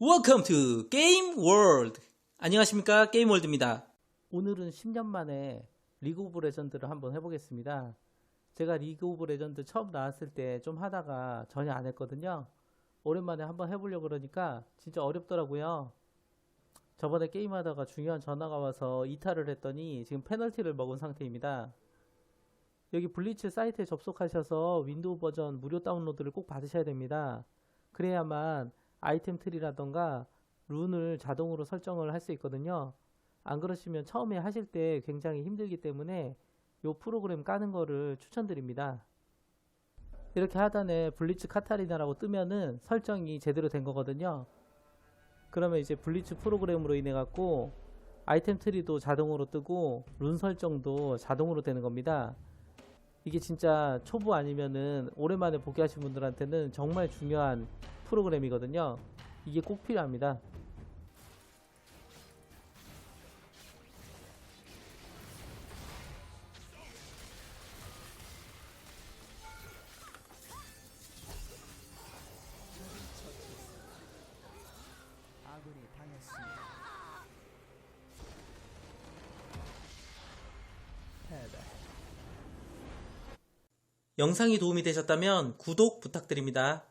Welcome to Game World. 안녕하십니까 게임 월드입니다. 오늘은 10년 만에 리그 오브 레전드를 한번 해보겠습니다. 제가 리그 오브 레전드 처음 나왔을 때 좀 하다가 전혀 안 했거든요. 오랜만에 한번 해보려고 그러니까 진짜 어렵더라고요. 저번에 게임하다가 중요한 전화가 와서 이탈을 했더니 지금 페널티를 먹은 상태입니다. 여기 블리츠 사이트에 접속하셔서 윈도우 버전 무료 다운로드를 꼭 받으셔야 됩니다. 그래야만 아이템 트리라던가 룬을 자동으로 설정을 할 수 있거든요. 안 그러시면 처음에 하실 때 굉장히 힘들기 때문에 이 프로그램 까는 거를 추천드립니다. 이렇게 하단에 블리츠 카타리나라고 뜨면은 설정이 제대로 된 거거든요. 그러면 이제 블리츠 프로그램으로 인해 갖고 아이템 트리도 자동으로 뜨고 룬 설정도 자동으로 되는 겁니다. 이게 진짜 초보 아니면은 오랜만에 복귀하신 분들한테는 정말 중요한 프로그램이거든요. 이게 꼭 필요합니다. 아군이 당했습니다. 패배. 영상이 도움이 되셨다면 구독 부탁드립니다.